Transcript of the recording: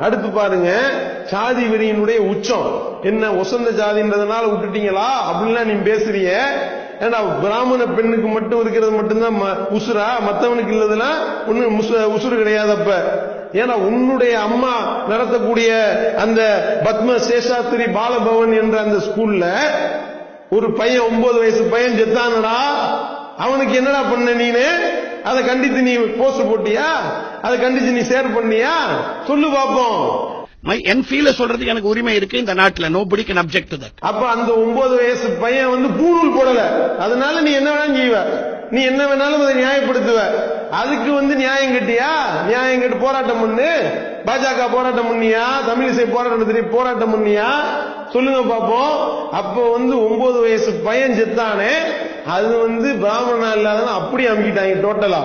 அடுத்து பாருங்க சாதி வெறியினுடைய உச்சம். என்ன ஒசந்த ஜாதின்றதுனால விட்டுட்டீங்களா? அப்படின்லாம் நீ பேசுறிய. ஏன்னா பிராமண பெண்ணுக்கு மட்டும் இருக்கிறது மட்டும்தான் ம- உசுரா? மற்றவனுக்கு இல்லதுன்னா ஒன்னும் முசு- உசுறு கிடையாதப்ப. ஏன்னா உன்னுடைய அம்மா நடத்தக்கூடிய அந்த பத்ம சேஷாத்திரி பாலபவன் என்ற அந்த ஸ்கூல்ல ஒரு பையன் ஒன்பது வயசு பையன் செத்தானடா? அவனுக்கு என்னடா பண்ண நீனு? அதை கண்டித்து நீ போஸ்ட் போட்டியா? அதை கண்டிச்சு நீ ஷேர் பண்ணியா? சொல்லு பாப்போம். மை என்ஃபீல சொல்றதுக்கு எனக்கு உரிமை இருக்கு இந்த நாட்டுல. Nobody can object to that அப்ப அந்த ஒன்பது வயசு பையன் வந்து பூணூல் போடல. அதனால நீ என்ன வேணாலும் செய்வ. நீ என்ன வேணாலும் அதை நியாயப்படுத்துவ. அதுக்கு வந்து நியாயம் கட்டியா? நியாயம் கட்டு போராட்டம் பண்ணு. பாஜக போராட்டம் பண்ணியா? தமிழிசை போராட்டம் போராட்டம் பண்ணியா? சொல்லுங்க பாப்போம். அப்ப வந்து ஒன்பது வயசு பையன் செத்தானே அது வந்து பிராமணனா இல்லாதவன் அப்படி அமுக்கிட்டாங்க டோட்டலா